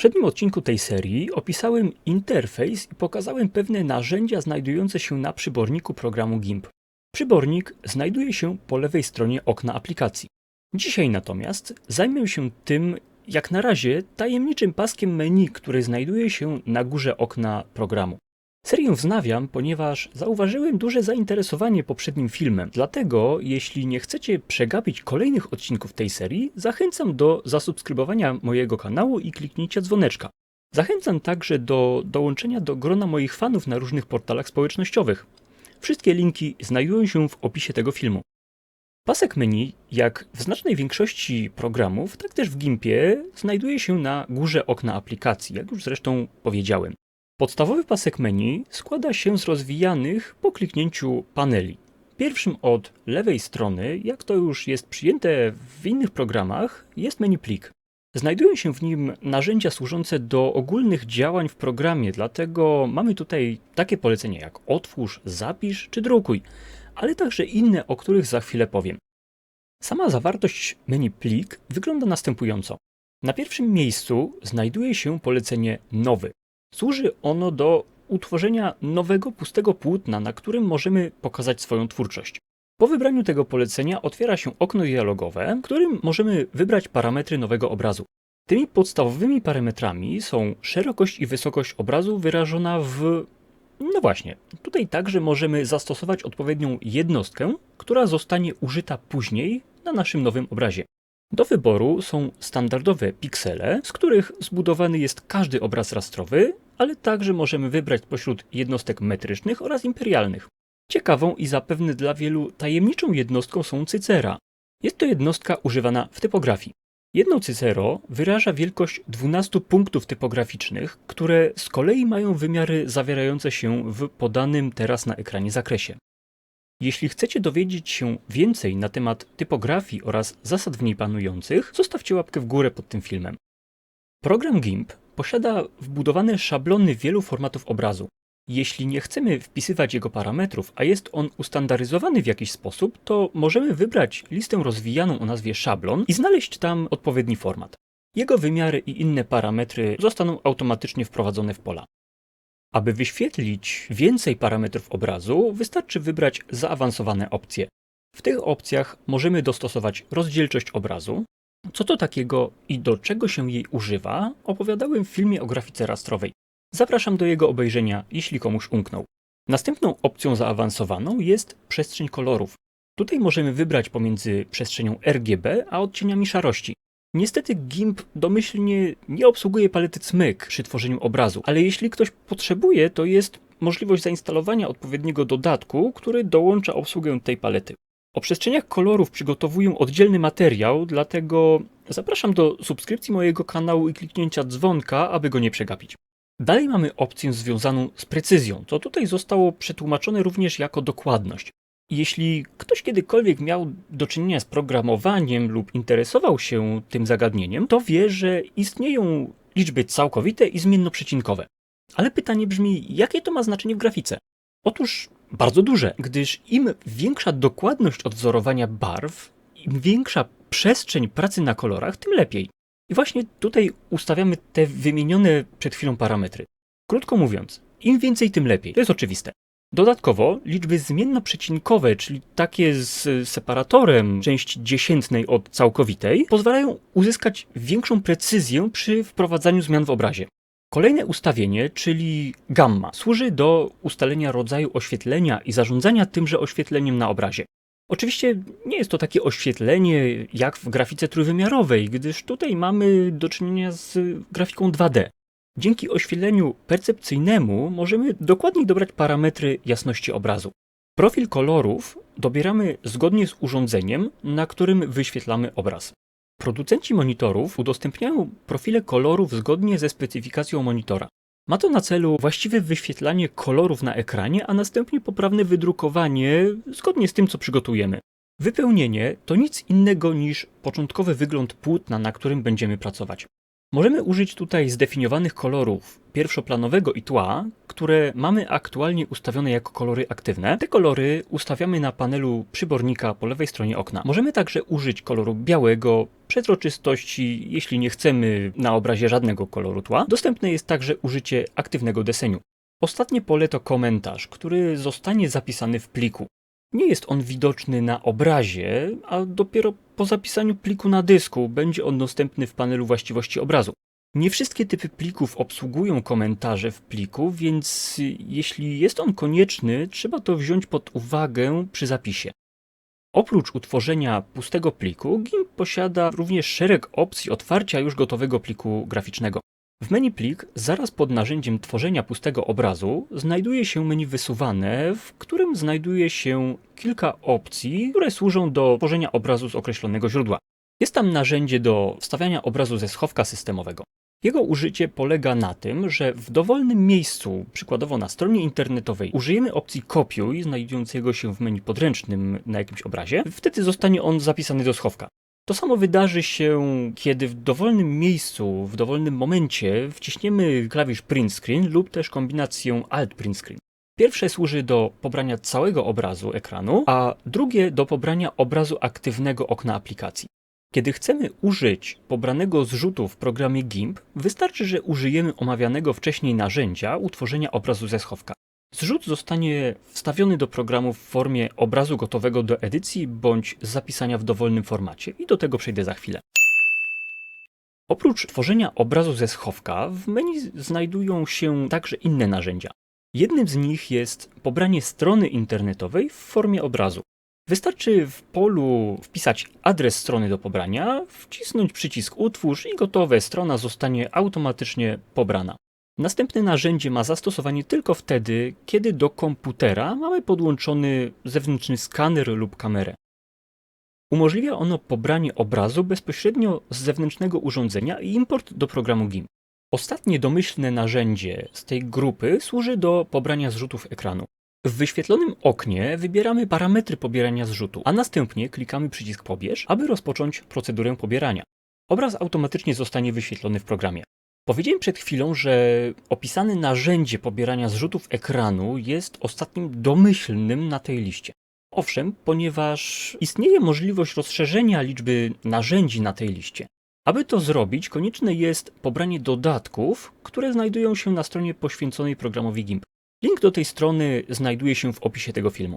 poprzednim odcinku tej serii opisałem interfejs i pokazałem pewne narzędzia znajdujące się na przyborniku programu GIMP. Przybornik znajduje się po lewej stronie okna aplikacji. Dzisiaj natomiast zajmę się tym, jak na razie, tajemniczym paskiem menu, który znajduje się na górze okna programu. Serię wznawiam, ponieważ zauważyłem duże zainteresowanie poprzednim filmem. Dlatego, jeśli nie chcecie przegapić kolejnych odcinków tej serii, zachęcam do zasubskrybowania mojego kanału i kliknięcia dzwoneczka. Zachęcam także do dołączenia do grona moich fanów na różnych portalach społecznościowych. Wszystkie linki znajdują się w opisie tego filmu. Pasek menu, jak w znacznej większości programów, tak też w GIMPie, znajduje się na górze okna aplikacji, jak już zresztą powiedziałem. Podstawowy pasek menu składa się z rozwijanych po kliknięciu paneli. Pierwszym od lewej strony, jak to już jest przyjęte w innych programach, jest menu plik. Znajdują się w nim narzędzia służące do ogólnych działań w programie, dlatego mamy tutaj takie polecenia jak otwórz, zapisz czy drukuj, ale także inne, o których za chwilę powiem. Sama zawartość menu plik wygląda następująco. Na pierwszym miejscu znajduje się polecenie nowy. Służy ono do utworzenia nowego pustego płótna, na którym możemy pokazać swoją twórczość. Po wybraniu tego polecenia otwiera się okno dialogowe, w którym możemy wybrać parametry nowego obrazu. Tymi podstawowymi parametrami są szerokość i wysokość obrazu wyrażona w. No właśnie, tutaj także możemy zastosować odpowiednią jednostkę, która zostanie użyta później na naszym nowym obrazie. Do wyboru są standardowe piksele, z których zbudowany jest każdy obraz rastrowy, ale także możemy wybrać pośród jednostek metrycznych oraz imperialnych. Ciekawą i zapewne dla wielu tajemniczą jednostką są cycera. Jest to jednostka używana w typografii. Jedno cycero wyraża wielkość 12 punktów typograficznych, które z kolei mają wymiary zawierające się w podanym teraz na ekranie zakresie. Jeśli chcecie dowiedzieć się więcej na temat typografii oraz zasad w niej panujących, zostawcie łapkę w górę pod tym filmem. Program GIMP posiada wbudowane szablony wielu formatów obrazu. Jeśli nie chcemy wpisywać jego parametrów, a jest on ustandaryzowany w jakiś sposób, to możemy wybrać listę rozwijaną o nazwie szablon i znaleźć tam odpowiedni format. Jego wymiary i inne parametry zostaną automatycznie wprowadzone w pola. Aby wyświetlić więcej parametrów obrazu, wystarczy wybrać zaawansowane opcje. W tych opcjach możemy dostosować rozdzielczość obrazu. Co to takiego i do czego się jej używa, opowiadałem w filmie o grafice rastrowej. Zapraszam do jego obejrzenia, jeśli komuś umknął. Następną opcją zaawansowaną jest przestrzeń kolorów. Tutaj możemy wybrać pomiędzy przestrzenią RGB a odcieniami szarości. Niestety GIMP domyślnie nie obsługuje palety CMYK przy tworzeniu obrazu, ale jeśli ktoś potrzebuje, to jest możliwość zainstalowania odpowiedniego dodatku, który dołącza obsługę tej palety. O przestrzeniach kolorów przygotowuję oddzielny materiał, dlatego zapraszam do subskrypcji mojego kanału i kliknięcia dzwonka, aby go nie przegapić. Dalej mamy opcję związaną z precyzją, to tutaj zostało przetłumaczone również jako dokładność. Jeśli ktoś kiedykolwiek miał do czynienia z programowaniem lub interesował się tym zagadnieniem, to wie, że istnieją liczby całkowite i zmiennoprzecinkowe. Ale pytanie brzmi, jakie to ma znaczenie w grafice? Otóż bardzo duże, gdyż im większa dokładność odwzorowania barw, im większa przestrzeń pracy na kolorach, tym lepiej. I właśnie tutaj ustawiamy te wymienione przed chwilą parametry. Krótko mówiąc, im więcej, tym lepiej. To jest oczywiste. Dodatkowo liczby zmiennoprzecinkowe, czyli takie z separatorem części dziesiętnej od całkowitej, pozwalają uzyskać większą precyzję przy wprowadzaniu zmian w obrazie. Kolejne ustawienie, czyli gamma, służy do ustalenia rodzaju oświetlenia i zarządzania tymże oświetleniem na obrazie. Oczywiście nie jest to takie oświetlenie jak w grafice trójwymiarowej, gdyż tutaj mamy do czynienia z grafiką 2D. Dzięki oświetleniu percepcyjnemu możemy dokładniej dobrać parametry jasności obrazu. Profil kolorów dobieramy zgodnie z urządzeniem, na którym wyświetlamy obraz. Producenci monitorów udostępniają profile kolorów zgodnie ze specyfikacją monitora. Ma to na celu właściwe wyświetlanie kolorów na ekranie, a następnie poprawne wydrukowanie zgodnie z tym, co przygotujemy. Wypełnienie to nic innego niż początkowy wygląd płótna, na którym będziemy pracować. Możemy użyć tutaj zdefiniowanych kolorów pierwszoplanowego i tła, które mamy aktualnie ustawione jako kolory aktywne. Te kolory ustawiamy na panelu przybornika po lewej stronie okna. Możemy także użyć koloru białego, przezroczystości, jeśli nie chcemy na obrazie żadnego koloru tła. Dostępne jest także użycie aktywnego deseniu. Ostatnie pole to komentarz, który zostanie zapisany w pliku. Nie jest on widoczny na obrazie, a dopiero po zapisaniu pliku na dysku będzie on dostępny w panelu właściwości obrazu. Nie wszystkie typy plików obsługują komentarze w pliku, więc jeśli jest on konieczny, trzeba to wziąć pod uwagę przy zapisie. Oprócz utworzenia pustego pliku, GIMP posiada również szereg opcji otwarcia już gotowego pliku graficznego. W menu plik, zaraz pod narzędziem tworzenia pustego obrazu, znajduje się menu wysuwane, w którym znajduje się kilka opcji, które służą do tworzenia obrazu z określonego źródła. Jest tam narzędzie do wstawiania obrazu ze schowka systemowego. Jego użycie polega na tym, że w dowolnym miejscu, przykładowo na stronie internetowej, użyjemy opcji kopiuj, znajdującego się w menu podręcznym na jakimś obrazie, wtedy zostanie on zapisany do schowka. To samo wydarzy się, kiedy w dowolnym miejscu, w dowolnym momencie wciśniemy klawisz print screen lub też kombinację alt print screen. Pierwsze służy do pobrania całego obrazu ekranu, a drugie do pobrania obrazu aktywnego okna aplikacji. Kiedy chcemy użyć pobranego zrzutu w programie GIMP, wystarczy, że użyjemy omawianego wcześniej narzędzia utworzenia obrazu ze schowka. Zrzut zostanie wstawiony do programu w formie obrazu gotowego do edycji bądź zapisania w dowolnym formacie i do tego przejdę za chwilę. Oprócz tworzenia obrazu ze schowka, w menu znajdują się także inne narzędzia. Jednym z nich jest pobranie strony internetowej w formie obrazu. Wystarczy w polu wpisać adres strony do pobrania, wcisnąć przycisk Utwórz i gotowe, strona zostanie automatycznie pobrana. Następne narzędzie ma zastosowanie tylko wtedy, kiedy do komputera mamy podłączony zewnętrzny skaner lub kamerę. Umożliwia ono pobranie obrazu bezpośrednio z zewnętrznego urządzenia i import do programu GIMP. Ostatnie domyślne narzędzie z tej grupy służy do pobrania zrzutów ekranu. W wyświetlonym oknie wybieramy parametry pobierania zrzutu, a następnie klikamy przycisk Pobierz, aby rozpocząć procedurę pobierania. Obraz automatycznie zostanie wyświetlony w programie. Powiedziałem przed chwilą, że opisane narzędzie pobierania zrzutów ekranu jest ostatnim domyślnym na tej liście. Owszem, ponieważ istnieje możliwość rozszerzenia liczby narzędzi na tej liście. Aby to zrobić, konieczne jest pobranie dodatków, które znajdują się na stronie poświęconej programowi GIMP. Link do tej strony znajduje się w opisie tego filmu.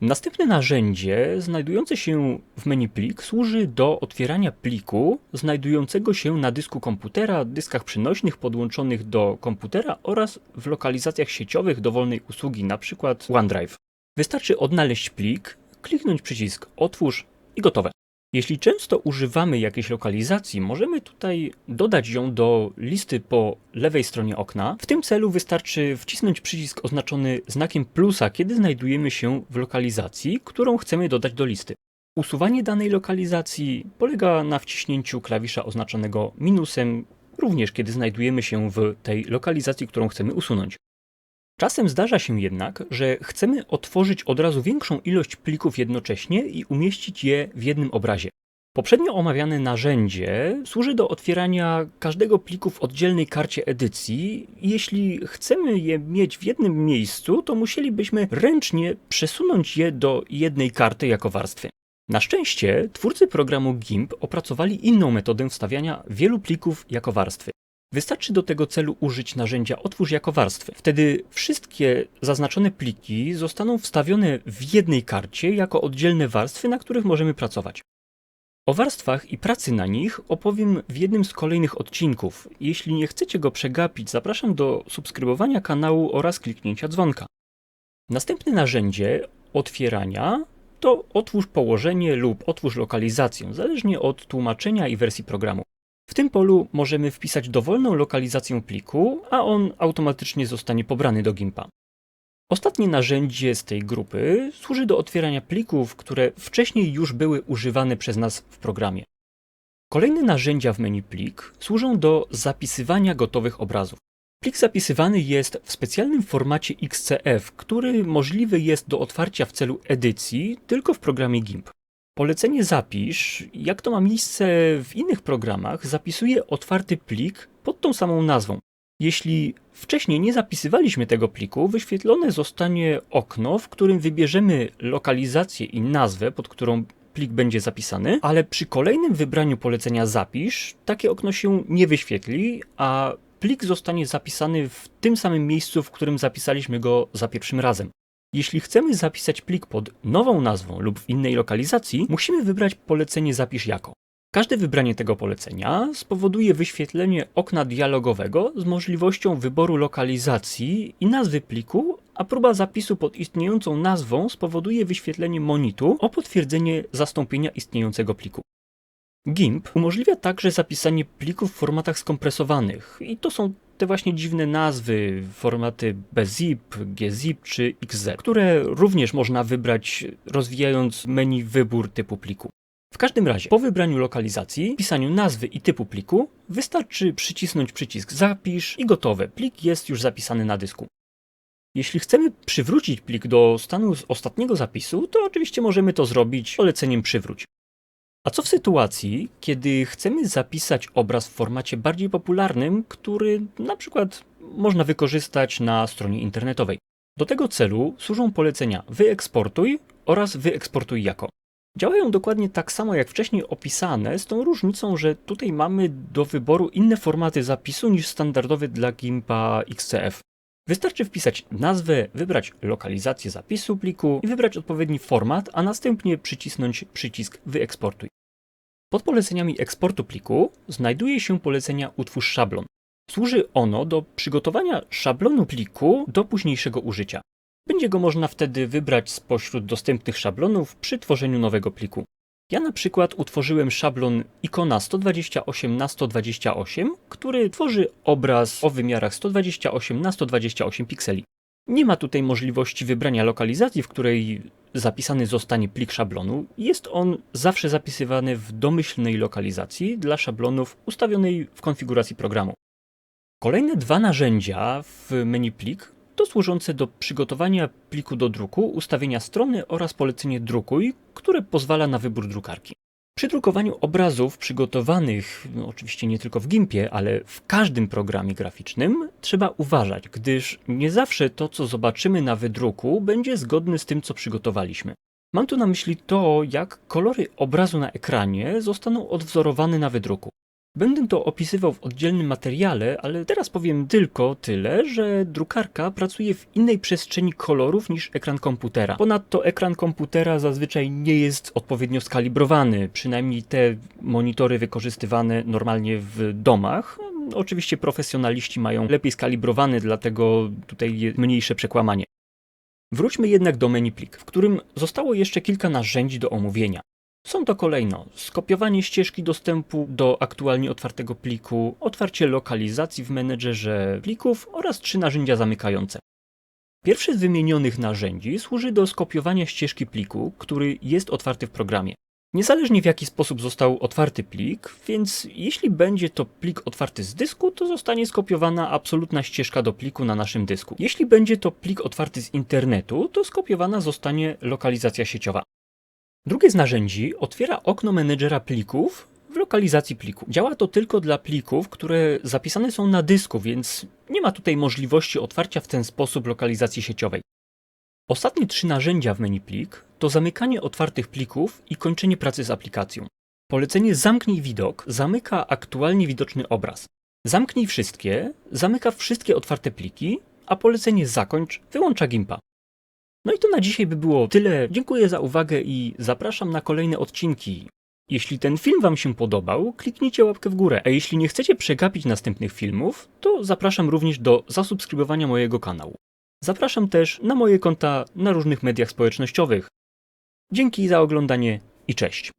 Następne narzędzie, znajdujące się w menu plik, służy do otwierania pliku znajdującego się na dysku komputera, dyskach przenośnych podłączonych do komputera oraz w lokalizacjach sieciowych dowolnej usługi, np. OneDrive. Wystarczy odnaleźć plik, kliknąć przycisk Otwórz i gotowe. Jeśli często używamy jakiejś lokalizacji, możemy tutaj dodać ją do listy po lewej stronie okna. W tym celu wystarczy wcisnąć przycisk oznaczony znakiem plusa, kiedy znajdujemy się w lokalizacji, którą chcemy dodać do listy. Usuwanie danej lokalizacji polega na wciśnięciu klawisza oznaczonego minusem, również kiedy znajdujemy się w tej lokalizacji, którą chcemy usunąć. Czasem zdarza się jednak, że chcemy otworzyć od razu większą ilość plików jednocześnie i umieścić je w jednym obrazie. Poprzednio omawiane narzędzie służy do otwierania każdego pliku w oddzielnej karcie edycji. Jeśli chcemy je mieć w jednym miejscu, to musielibyśmy ręcznie przesunąć je do jednej karty jako warstwy. Na szczęście twórcy programu GIMP opracowali inną metodę wstawiania wielu plików jako warstwy. Wystarczy do tego celu użyć narzędzia Otwórz jako warstwy. Wtedy wszystkie zaznaczone pliki zostaną wstawione w jednej karcie jako oddzielne warstwy, na których możemy pracować. O warstwach i pracy na nich opowiem w jednym z kolejnych odcinków. Jeśli nie chcecie go przegapić, zapraszam do subskrybowania kanału oraz kliknięcia dzwonka. Następne narzędzie otwierania to otwórz położenie lub otwórz lokalizację, zależnie od tłumaczenia i wersji programu. W tym polu możemy wpisać dowolną lokalizację pliku, a on automatycznie zostanie pobrany do GIMPa. Ostatnie narzędzie z tej grupy służy do otwierania plików, które wcześniej już były używane przez nas w programie. Kolejne narzędzia w menu plik służą do zapisywania gotowych obrazów. Plik zapisywany jest w specjalnym formacie XCF, który możliwy jest do otwarcia w celu edycji tylko w programie GIMP. Polecenie zapisz, jak to ma miejsce w innych programach, zapisuje otwarty plik pod tą samą nazwą. Jeśli wcześniej nie zapisywaliśmy tego pliku, wyświetlone zostanie okno, w którym wybierzemy lokalizację i nazwę, pod którą plik będzie zapisany, ale przy kolejnym wybraniu polecenia zapisz, takie okno się nie wyświetli, a plik zostanie zapisany w tym samym miejscu, w którym zapisaliśmy go za pierwszym razem. Jeśli chcemy zapisać plik pod nową nazwą lub w innej lokalizacji, musimy wybrać polecenie zapisz jako. Każde wybranie tego polecenia spowoduje wyświetlenie okna dialogowego z możliwością wyboru lokalizacji i nazwy pliku, a próba zapisu pod istniejącą nazwą spowoduje wyświetlenie monitu o potwierdzenie zastąpienia istniejącego pliku. GIMP umożliwia także zapisanie plików w formatach skompresowanych i to są te właśnie dziwne nazwy, formaty BZIP, GZIP czy XZ, które również można wybrać rozwijając menu wybór typu pliku. W każdym razie, po wybraniu lokalizacji, pisaniu nazwy i typu pliku, wystarczy przycisnąć przycisk Zapisz i gotowe. Plik jest już zapisany na dysku. Jeśli chcemy przywrócić plik do stanu z ostatniego zapisu, to oczywiście możemy to zrobić poleceniem przywróć. A co w sytuacji, kiedy chcemy zapisać obraz w formacie bardziej popularnym, który na przykład można wykorzystać na stronie internetowej? Do tego celu służą polecenia wyeksportuj oraz wyeksportuj jako. Działają dokładnie tak samo jak wcześniej opisane, z tą różnicą, że tutaj mamy do wyboru inne formaty zapisu niż standardowy dla GIMPa XCF. Wystarczy wpisać nazwę, wybrać lokalizację zapisu pliku i wybrać odpowiedni format, a następnie przycisnąć przycisk wyeksportuj. Pod poleceniami eksportu pliku znajduje się polecenia utwórz szablon. Służy ono do przygotowania szablonu pliku do późniejszego użycia. Będzie go można wtedy wybrać spośród dostępnych szablonów przy tworzeniu nowego pliku. Ja na przykład utworzyłem szablon ikona 128 na 128, który tworzy obraz o wymiarach 128 na 128 pikseli. Nie ma tutaj możliwości wybrania lokalizacji, w której zapisany zostanie plik szablonu. Jest on zawsze zapisywany w domyślnej lokalizacji dla szablonów ustawionej w konfiguracji programu. Kolejne dwa narzędzia w menu plik to służące do przygotowania pliku do druku, ustawienia strony oraz polecenie drukuj, które pozwala na wybór drukarki. Przy drukowaniu obrazów przygotowanych, no oczywiście nie tylko w GIMPie, ale w każdym programie graficznym, trzeba uważać, gdyż nie zawsze to, co zobaczymy na wydruku, będzie zgodne z tym, co przygotowaliśmy. Mam tu na myśli to, jak kolory obrazu na ekranie zostaną odwzorowane na wydruku. Będę to opisywał w oddzielnym materiale, ale teraz powiem tylko tyle, że drukarka pracuje w innej przestrzeni kolorów niż ekran komputera. Ponadto ekran komputera zazwyczaj nie jest odpowiednio skalibrowany, przynajmniej te monitory wykorzystywane normalnie w domach. Oczywiście profesjonaliści mają lepiej skalibrowany, dlatego tutaj mniejsze przekłamanie. Wróćmy jednak do menu plik, w którym zostało jeszcze kilka narzędzi do omówienia. Są to kolejno skopiowanie ścieżki dostępu do aktualnie otwartego pliku, otwarcie lokalizacji w menedżerze plików oraz trzy narzędzia zamykające. Pierwsze z wymienionych narzędzi służy do skopiowania ścieżki pliku, który jest otwarty w programie. Niezależnie w jaki sposób został otwarty plik, więc jeśli będzie to plik otwarty z dysku, to zostanie skopiowana absolutna ścieżka do pliku na naszym dysku. Jeśli będzie to plik otwarty z internetu, to skopiowana zostanie lokalizacja sieciowa. Drugie z narzędzi otwiera okno menedżera plików w lokalizacji pliku. Działa to tylko dla plików, które zapisane są na dysku, więc nie ma tutaj możliwości otwarcia w ten sposób lokalizacji sieciowej. Ostatnie trzy narzędzia w menu plik to zamykanie otwartych plików i kończenie pracy z aplikacją. Polecenie Zamknij widok zamyka aktualnie widoczny obraz. Zamknij wszystkie zamyka wszystkie otwarte pliki, a polecenie Zakończ wyłącza gimpa. No i to na dzisiaj by było tyle. Dziękuję za uwagę i zapraszam na kolejne odcinki. Jeśli ten film Wam się podobał, kliknijcie łapkę w górę, a jeśli nie chcecie przegapić następnych filmów, to zapraszam również do zasubskrybowania mojego kanału. Zapraszam też na moje konta na różnych mediach społecznościowych. Dzięki za oglądanie i cześć.